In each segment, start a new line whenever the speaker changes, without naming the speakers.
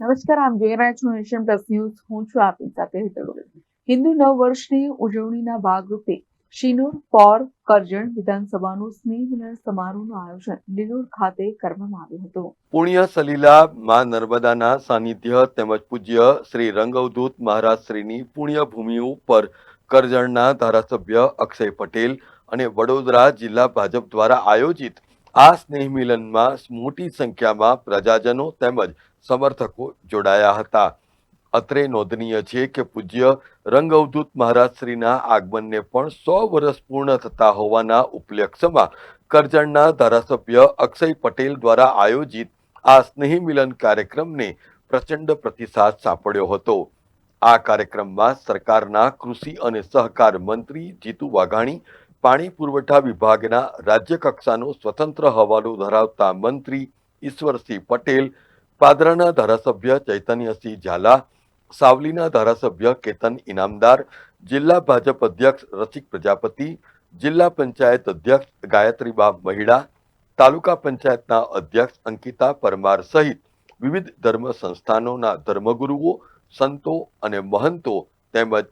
નમસ્કાર, આમ જોઈ રહ્યા છો નેશન પ્લસ ન્યૂઝ. હું છું આપની સાથે હેતલ હિન્દુ નવ વર્ષની ઉજવણીના ભાગરૂપે શિનોર પોર કરજણ વિધાનસભાનું સ્નેહ સમારોહનું આયોજન લીલોર ખાતે કરવામાં આવ્યું હતું.
પુણ્ય સલીલા માં નર્મદાના સાનિધ્ય તેમજ પૂજ્ય શ્રી રંગવદૂત મહારાજ શ્રીની પુણ્ય ભૂમિ ઉપર કરજણના ધારાસભ્ય અક્ષય પટેલ અને વડોદરા જિલ્લા ભાજપ દ્વારા આયોજિત આ સ્નેહ મિલનમાં મોટી સંખ્યામાં પ્રજાજનો તેમજ સમર્થકો જોડાયા હતા. અત્રે નોંધનીય છે કે પૂજ્ય રંગઅવધૂત મહારાજ શ્રીના આગમનને પણ સો વર્ષ પૂર્ણ થતા હોવાના ઉપલક્ષમાં કરજણના ધારાસભ્ય અક્ષય પટેલ દ્વારા આયોજિત આ સ્નેહી મિલન કાર્યક્રમને પ્રચંડ પ્રતિસાદ સાંપડ્યો હતો. આ કાર્યક્રમમાં સરકારના કૃષિ અને સહકાર મંત્રી જીતુ વાઘાણી પાણી પુરવઠા વિભાગના રાજ્ય કક્ષાનો સ્વતંત્ર હવાલો ધરાવતા મંત્રી ઈશ્વરસિંહ પટેલ, પાદરાના ધારાસભ્ય ચૈતન્યસિંહ ઝાલા, સાવલીના ધારાસભ્ય કેતન ઇનામદાર, જિલ્લા ભાજપ અધ્યક્ષ રસિક પ્રજાપતિ, જિલ્લા પંચાયત અધ્યક્ષ ગાયત્રીબા મહિડા, તાલુકા પંચાયતના અધ્યક્ષ અંકિતા પરમાર સહિત વિવિધ ધર્મ સંસ્થાનોના ધર્મગુરુઓ, સંતો અને મહંતો તેમજ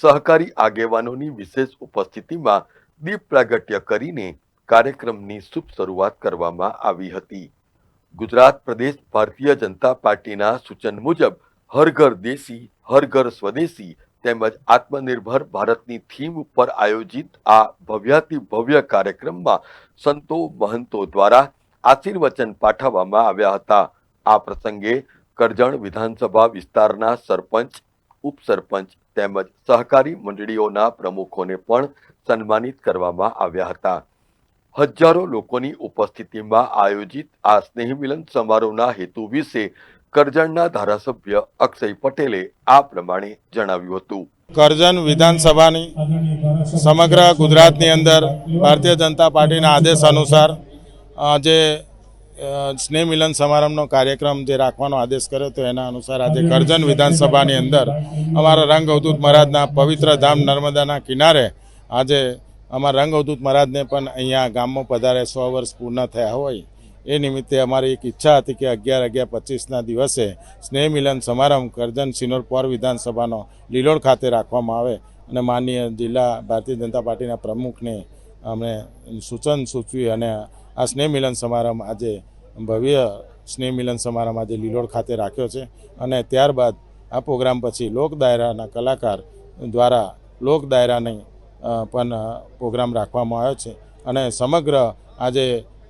સહકારી આગેવાનોની વિશેષ ઉપસ્થિતિમાં દીપ પ્રાગટ્ય કરીને કાર્યક્રમની શુભ શરૂઆત કરવામાં આવી હતી. ગુજરાત પ્રદેશ ભારતીય જનતા પાર્ટીના સૂચન મુજબ હર ઘર દેશી હર ઘર સ્વદેશી તેમજ આત્મનિર્ભર ભારતની થીમ ઉપર આયોજિત આ ભવ્યાતિ ભવ્ય કાર્યક્રમમાં સંતો મહંતો દ્વારા આશીર્વચન પાઠવવામાં આવ્યા હતા. આ પ્રસંગે કરજણ વિધાનસભા વિસ્તારના સરપંચ ઉપસરપંચ તેમજ સહકારી મંડળીઓના પ્રમુખોને પણ સન્માનિત કરવામાં આવ્યા હતા. હજારો લોકોની ઉપસ્થિતિમાં આયોજિત આ સ્નેહ મિલન સમારોહના હેતુ વિશે કરજણના ધારાસભ્ય અક્ષય પટેલે આ પ્રમાણે જણાવ્યું હતું.
કરજણ વિધાનસભાની સમગ્ર ગુજરાતની અંદર ભારતીય જનતા પાર્ટીના આદેશ અનુસાર અ, સ્નેહ મિલન સમારંભનો કાર્યક્રમ જે રાખવાનો આદેશ કર્યો હતો, એના અનુસાર આજે કરજણ વિધાનસભાની અંદર અમારા રંગ અવધૂત મહારાજના પવિત્ર ધામ નર્મદાના કિનારે આજે અમારા રંગ અવધૂત મહારાજને પણ અહીંયા ગામમાં પધારે સો વર્ષ પૂર્ણ થયા હોય. એ નિમિત્તે અમારી એક ઈચ્છા હતી કે અગિયાર અગિયાર પચીસના દિવસે સ્નેહ મિલન સમારંભ કરજણ સિનોર પોર વિધાનસભાનો લીલોડ ખાતે રાખવામાં આવે અને માનનીય જિલ્લા ભારતીય જનતા પાર્ટીના પ્રમુખને અમે સૂચન સૂચવી અને આ સ્નેહ મિલન સમારંભ આજે ભવ્ય સ્નેહ મિલન સમારંભ આજે લીલોડ ખાતે રાખ્યો છે અને ત્યારબાદ આ પ્રોગ્રામ પછી લોક દાયરાના કલાકાર દ્વારા લોક દાયરાની પણ પ્રોગ્રામ રાખવામાં આવ્યો છે અને સમગ્ર આજે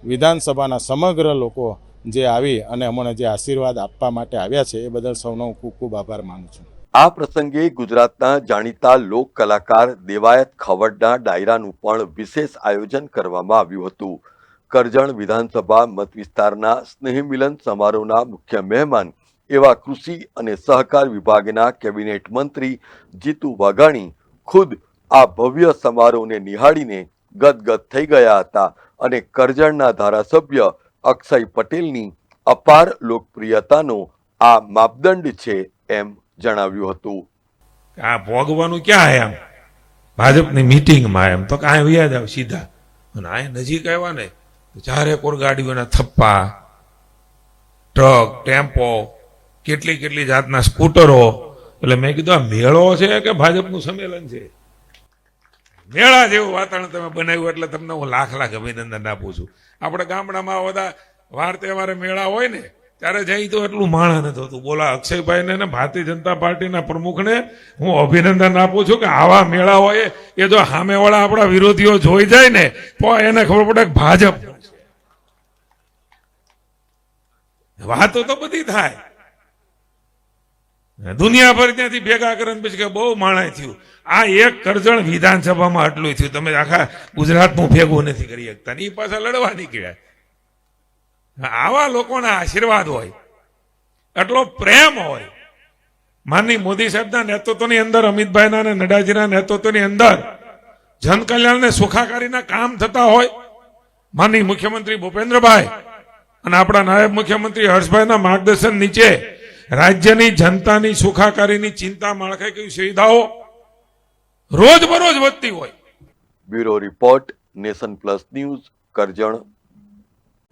વિધાનસભાના સમગ્ર લોકો જે આવી અને અમને જે આશીર્વાદ આપવા માટે આવ્યા છે એ બદલ સૌનો ખૂબ ખૂબ આભાર માનું છું.
આ પ્રસંગે ગુજરાતના જાણીતા લોક કલાકાર દેવાયત ખવડના ડાયરાનું પણ વિશેષ આયોજન કરવામાં આવ્યું હતું. કરજણ વિધાનસભા મત વિસ્તારના સ્નેહ મિલન સમારોહના મુખ્ય મહેમાન એવા કૃષિ અને સહકાર વિભાગના કેબિનેટ મંત્રી જીતુ વાઘાણી ખુદ આ ભવ્ય સમારોહને નિહાળીને ગદગદ થઈ ગયા હતા અને કરજણના ધારાસભ્ય અક્ષય પટેલની અપાર લોકપ્રિયતાનો આ માપદંડ છે એમ જણાવ્યું હતું.
આ ભોગવાનું ક્યાં આમ? ભાજપની મિટિંગમાં એમ. તો કાંઈ વ્યાજ આવ સીધા. અને આ નજીક આવ્યા ને ચારે કોર ગાડીઓના થપ્પા, ટ્રક, ટેમ્પો, કેટલી કેટલી જાતના સ્કૂટરો, એટલે મેં કીધું, આ મેળો છે કે ભાજપનું સંમેલન છે? મેળા જેવું વાતાવરણ તમે બનાવ્યું એટલે તમને હું લાખ લાખ અભિનંદન આપું છું. આપણે ગામડામાં બધા વાર તહેવારે મેળા હોય ને ત્યારે જઈ તો એટલું માણા નથી હોતું. બોલા અક્ષયભાઈને ને ભારતીય જનતા પાર્ટીના પ્રમુખને હું અભિનંદન આપું છું કે આવા મેળા હોય એ જો સામેવાળા આપણા વિરોધીઓ જોઈ જાય ને, તો એને ખબર પડે કે ભાજપ વાતો તો બધી થાય. દુનિયાભર ત્યાંથી ભેગા કરીને પછી કે બહુ માણાય થયું. આ એક કરજણ વિધાનસભામાં આટલું થયું. તમે આખા ગુજરાતનું ભેગું નથી કરી શકતા. એ પાછા લડવા નીકળ્યા. આવા લોકોના આશીર્વાદ હોય, એટલો પ્રેમ હોય. માનની મોદી સાહેબના નેતૃત્વની અંદર, અમિતભાઈના અને નડાજીના નેતૃત્વની અંદર જનકલ્યાણને સુખાકારીના કામ થતા હોય. માનની મુખ્યમંત્રી ભૂપેન્દ્રભાઈ અને આપણા નાયબ મુખ્યમંત્રી હર્ષભાઈના માર્ગદર્શન નીચે રાજ્યની જનતાની સુખાકારીની ચિંતા માળખાકીય સુવિધાઓ રોજ બરોજ વધતી હોય.
Bureau report, nation plus news, Karjan.